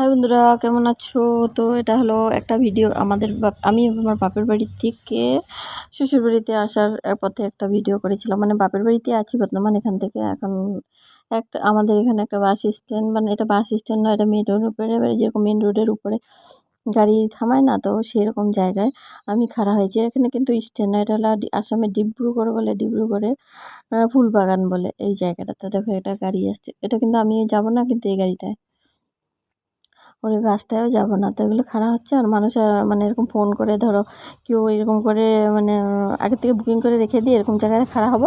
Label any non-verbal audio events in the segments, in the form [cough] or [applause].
High বন্ধুরা, কেমন আছো? তো এটা হলো একটা ভিডিও আমাদের আমি আমার বাপের বাড়ির থেকে শ্বশুর বাড়িতে আসার পথে একটা ভিডিও করেছিলাম। মানে বাপের বাড়িতে আছি বর্তমান এখান থেকে। এখন একটা, আমাদের এখানে একটা বাস স্ট্যান্ড মানে এটা বাস স্ট্যান্ড নয়, এটা মেন রোডের উপরে মানে যেরকম মেন রোডের উপরে গাড়ি থামায় না, তো সেরকম জায়গায় আমি খাড়া হয়েছি। এখানে কিন্তু স্ট্যান্ড এটা হলো আসামের ডিব্রুগড় বলে, ডিব্রুগড়ের ফুলবাগান বলে এই জায়গাটাতে দেখো এটা গাড়ি আসছে। এটা কিন্তু আমি যাব না, কিন্তু এই গাড়িটায়। ওই বাসটায়ও যাব না। তো এগুলো খারাপ হচ্ছে আর মানুষ মানে এরকম ফোন করে ধরো কেউ এরকম করে মানে আগে থেকে বুকিং করে রেখে দিয়ে এরকম জায়গায় খাড়া হব।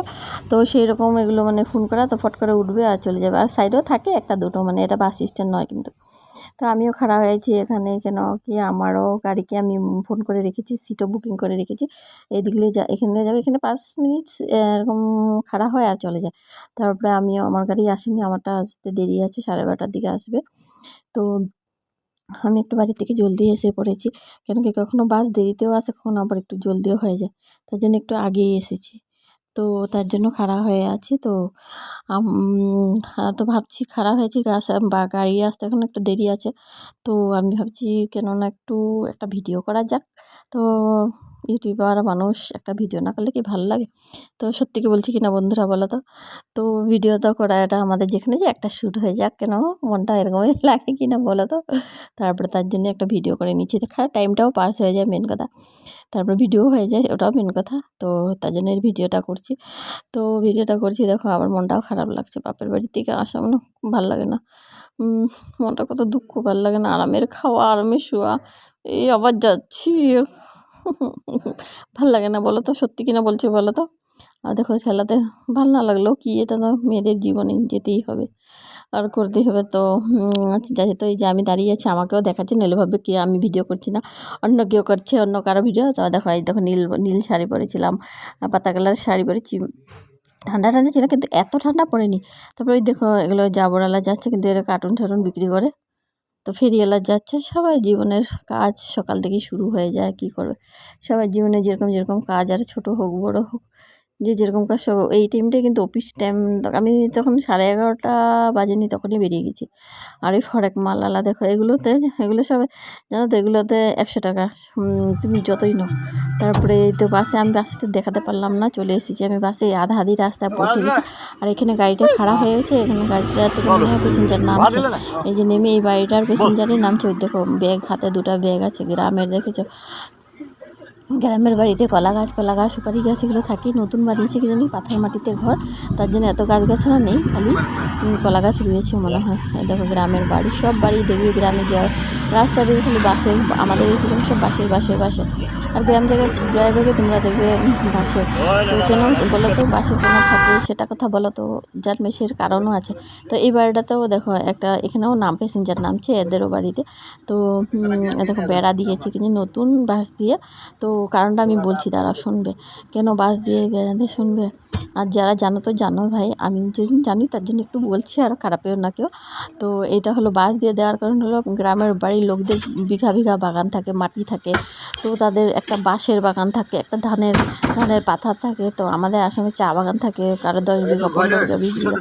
তো সেই রকম এগুলো মানে ফোন করা তো ফট করে উঠবে আর চলে যাবে। আর সাইডেও থাকে একটা দুটো মানে এটা বাস স্ট্যান্ড নয় কিন্তু। তো আমিও খাড়া হয়েছি এখানে কেন কি আমারও গাড়িকে আমি ফোন করে রেখেছি সিটও বুকিং করে রেখেছি। এদিক যা, এখান যাবে, এখানে পাঁচ মিনিট এরকম খাড়া হয় আর চলে যায়। তারপরে আমিও, আমার গাড়ি আসেনি, আমারটা আসতে দেরি আছে, সাড়ে বারোটার দিকে আসবে। তো আমি একটু বাড়ি থেকে জলদি এসে পড়েছি। কেন কি কখনো বাস দেরিতেও আসে, কখনো আবার একটু জলদিও হয়ে যায়। তার জন্য একটু আগেই এসেছি। তো তার জন্য খাড়া হয়ে আছি। তো তো ভাবছি খাড়া হয়েছি, গাছ বা গাড়ি আসতে এখন একটু দেরি আছে। তো আমি ভাবছি কেননা একটু একটা ভিডিও করা যাক। তো ইউটিউবার মানুষ একটা ভিডিও না করলে কি ভালো লাগে? তো সত্যি কি বলছি কিনা বন্ধুরা বলো তো? তো ভিডিও তো করা এটা আমাদের যেখানে যে একটা শ্যুট হয়ে যাক কেন? মনটা এরকমই [laughs] লাগে কি না বলো তো? তারপরে তার জন্য একটা ভিডিও করে নিচ্ছি। খারাপ টাইমটাও পাস হয়ে যায় মেন কথা। তারপরে ভিডিও হয়ে যায়, ওটাও মেন কথা। তো তার জন্য ভিডিওটা করছি। তো ভিডিওটা করছি, দেখো আবার মনটাও খারাপ লাগছে। বাপের বাড়ি থেকে আসা মানে ভালো লাগে না। মনটা কত দুঃখ, ভালো লাগে না। আরামের খাওয়া, আরামের শোয়া। এই আবার যাচ্ছি। [laughs] ভালো লাগে না, বলো তো? সত্যি কিনা বলছি বলো তো? আর দেখো, খেলাতে ভালো না লাগলেও কি এটা তো মেয়েদের জীবনে যেতেই হবে। আর করতেই হবে তো যেহেতু এই যে আমি দাঁড়িয়ে আছি, আমাকেও দেখাচ্ছে নিলে ভাবে কি আমি ভিডিও করছি না, অন্য কেউ করছে, অন্য কারও ভিডিও। তো দেখো, এই দেখো, নীল নীল শাড়ি পরেছিলাম পাতা কালার শাড়ি পরেছি। ঠান্ডা ঠান্ডা ছিল, কিন্তু এত ঠান্ডা পড়েনি। তারপরে ওই দেখো, এগুলো জাবরওয়ালা যাচ্ছে, কিন্তু এরা কার্টুন টার্টুন বিক্রি করে। তো ফেরিওয়ালা যাচ্ছে, সবাই জীবনের কাজ সকাল থেকেই শুরু হয়ে যায়, কী করবে? সবাই জীবনে যেরকম যেরকম কাজ, আর ছোটো হোক, বড় হোক যে যেরকম কাজ সব এই টাইমটাই কিন্তু অফিস টাইম আমি তখন সাড়ে এগারোটা বাজেনি তখনই বেরিয়ে গেছি। আর এই ফরেক মাল আলা দেখো এগুলোতে এগুলো সব জানো তো এগুলোতে একশো টাকা তুমি যতই নাও। তারপরে এই তো বাসে আমি বাসটা দেখাতে পারলাম না চলে এসেছি। আমি বাসে আধা আধি রাস্তায় পৌঁছে গেছি। আর এখানে গাড়িটা খারাপ হয়ে গেছে এখানে গাড়িটা থেকে মনে হয় প্যাসেঞ্জার নামছে এই যে নেমে এই বাড়িটার প্যাসেঞ্জারই নামছে ওই দেখো ব্যাগ হাতে দুটো ব্যাগ আছে গ্রামের দেখেছ। গ্রামের বাড়িতে কলা গাছ কলা গাছ, সুপারি গাছ এগুলো থাকে, নতুন বানিয়েছে কি জানি পাথর মাটিতে ঘর, তার জন্য এত গাছ গাছালা নেই, খালি কলা গাছ রয়েছে মনে হয়। দেখো গ্রামের বাড়ি, সব বাড়ি দেখবি গ্রামে যাওয়ার রাস্তা দেখবে, খালি বাসের আমাদের এরকম সব বাসের বাসের বাসে আর গ্রাম জায়গায় প্রায়ভাগে তোমরা দেখবে বাসে। তো কেন বলো তো বাসের কেন থাকে সেটা কথা বলো তো যার মেসের কারণও আছে। তো এই বাড়িটাতেও দেখো, একটা এখানেও নাম প্যাসেঞ্জার নামছে এদেরও বাড়িতে। তো দেখো বেড়া দিয়েছে কিন্তু নতুন বাস দিয়ে। তো কারণটা আমি বলছি, তারা শুনবে। কেন বাস দিয়ে বেড়া দিয়ে শুনবে? আর যারা জানো তো জানো ভাই, আমি যে জানি তার জন্য একটু বলছি, আর খারাপেও না কেউ। তো এটা হলো বাস দিয়ে দেওয়ার কারণ হলো, গ্রামের বাড়ির লোকদের বিঘা বিঘা বাগান থাকে, মাটি থাকে। তো তাদের একটা বাঁশের বাগান থাকে, একটা ধানের ধানের পাথর থাকে, তো আমাদের আসামে চা বাগান থাকে, কারও দশ বিঘা, পনেরো বিঘা।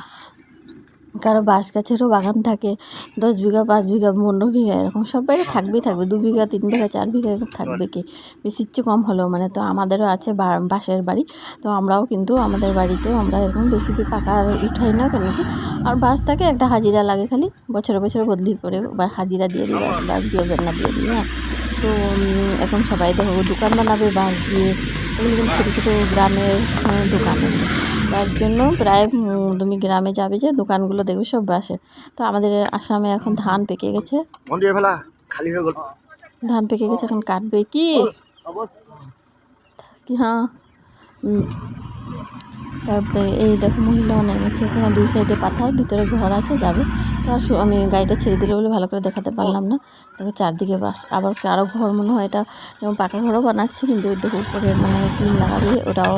কারও বাঁশ গাছেরও বাগান থাকে দশ বিঘা পাঁচ বিঘা পনেরো বিঘা এরকম সব বাড়ি থাকবেই থাকবে দু বিঘা তিন বিঘা চার বিঘা এরকম থাকবে কি? বেশির চেয়ে কম হলেও মানে তো আমাদেরও আছে বাঁশের বাড়ি তো আমরাও কিন্তু আমাদের বাড়িতেও আমরা এরকম বেশি কি পাকা হয় না কেন কি? আর বাঁশ থাকে একটা হাজিরা লাগে খালি বছরে বছরে বদলি করে বা হাজিরা দিয়ে দিই বাঁশ বাঁশ দিয়ে বেড়না দিয়ে দিই হ্যাঁ। তো এখন সবাই দেখো দোকান বানাবে বাঁশ দিয়ে এগুলো কিন্তু ছোটো ছোটো গ্রামের আহ, দোকান। তার জন্য প্রায় তুমি গ্রামে যাবে যে দোকানগুলো দেখবে সব বাসের। তো আমাদের আসামে এখন ধান পেকে গেছে। ধান পেকে গেছে এখন কাটবে কি? হ্যাঁ। তারপরে এই দেখো মহিলাও নেমেছে এখানে দুই সাইডে পাথর ভিতরে ঘর আছে যাবে। তার আমি গাড়িটা ছেড়ে দিলে বলে ভালো করে দেখাতে পারলাম না। তবে চারদিকে বাস আবার আরও ঘর মনে হয় এটা যেমন পাকা ঘরও বানাচ্ছে কিন্তু দেখো উপরে মানে টিন লাগাবে ওটাও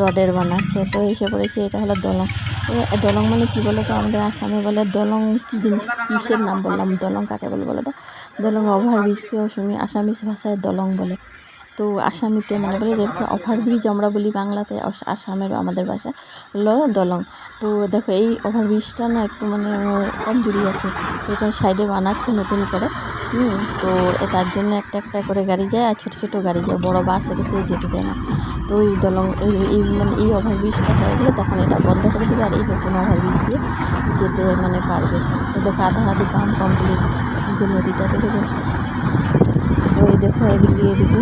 রডের বানাচ্ছে তো এসে পড়েছে এটা হলো দলং। দলং মানে কী বলো তো? আমাদের আসামে বলে দলং কী জিনিস? কিসের নাম বললাম? দলং কাকে বলে বলো তো? দলং ওভারব্রিজকে অসমী আসামিস ভাষায় দলং বলে। তো আসামিতে মানে বলে যে ওভারব্রিজ আমরা বলি বাংলাতে আসামের আমাদের ভাষা হলো দলং। তো দেখো, এই ওভারব্রিজটা না একটু মানে কমজোরি আছে। তো এটা সাইডে বানাচ্ছে নতুন করে। তো তার জন্য একটা একটা করে গাড়ি যায় আর ছোটো ছোটো গাড়ি যায়। বড় বাস এক্ষেত্রে যেতে দেয় না। তো ওই দলং এই এই মানে এই ওভারব্রিজটা হয়ে গেলে তখন এটা বন্ধ করে দেবে আর এই নতুন ওভারব্রিজ দিয়ে যেতে মানে পারবে। তো দেখো আধা আধি কাম কমপ্লিট যে নদীটা দেখেছ তো এই দেখো এদিকে এদিকে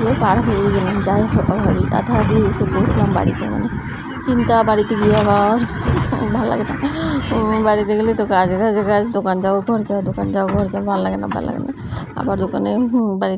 গিয়ে পার হয়ে গেলাম। যাই হোক ওভারব্রিজ আধা আধি এসে পৌঁছলাম বাড়িতে। মানে চিন্তা বাড়িতে গিয়ে আবার ভালো লাগে না। বাড়িতে গেলে তো কাজ কাজ কাজ। দোকান যাও ঘর যাও দোকান যাও ঘর যাও ভালো লাগে না ভালো লাগে না। আবার দোকানে হুম, বাড়ি